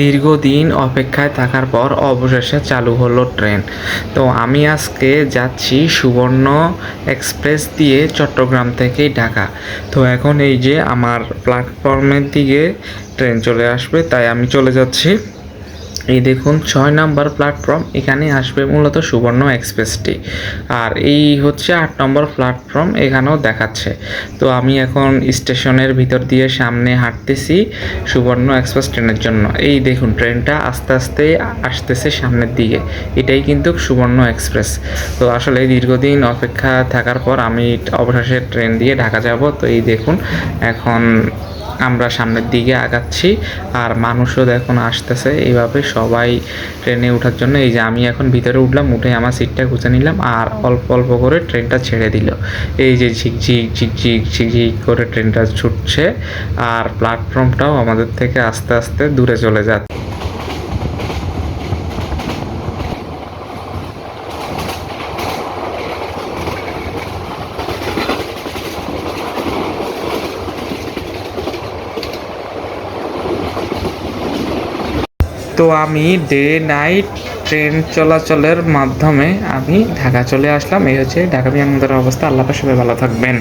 দীর্ঘদিন অপেক্ষায় থাকার পর অবশেষে চালু হলো ট্রেন। তো আমি আজকে যাচ্ছি সুবর্ণ এক্সপ্রেস দিয়ে চট্টগ্রাম থেকে ঢাকা। তো এখন এই যে আমার প্ল্যাটফর্মের দিকে ট্রেন চলে আসবে, তাই আমি চলে যাচ্ছি। এই দেখুন, ছয় নাম্বার প্ল্যাটফর্ম এখানে আসবে মূলত সুবর্ণ এক্সপ্রেসটি আর এই হচ্ছে আট নম্বর প্ল্যাটফর্ম এখানেও দেখাচ্ছে। তো আমি এখন স্টেশনের ভিতর দিয়ে সামনে হাঁটতেছি সুবর্ণ এক্সপ্রেস ট্রেনের জন্য। এই দেখুন, ট্রেনটা আস্তে আস্তে আসতেছে সামনের দিকে। এটাই কিন্তু সুবর্ণ এক্সপ্রেস তো আসলে দীর্ঘদিন অপেক্ষা থাকার পর আমি অবশেষে ট্রেন দিয়ে ঢাকা যাব। তো এই দেখুন, এখন আমরা সামনের দিকে আগাচ্ছি আর মানুষও এখন আসতেছে। এইভাবে সবাই ট্রেনে ওঠার জন্য এই যে আমি এখন ভিতরে উঠলাম, উঠে আমার সিটটা গুছে নিলাম আর অল্প অল্প করে ট্রেনটা ছেড়ে দিল। এই যে ঝিকঝিক ঝিকঝিক ঝিকঝিক করে ট্রেনটা ছুটছে আর প্ল্যাটফর্মটাও আমাদের থেকে আস্তে আস্তে দূরে চলে যাচ্ছে। তো আমি ডে নাইট ট্রেন চলাচলের মাধ্যমে আমি ঢাকা চলে আসলাম। এই হচ্ছে ঢাকা বিমানবন্দরের অবস্থা। আল্লাহ সবাই ভালো থাকবেন।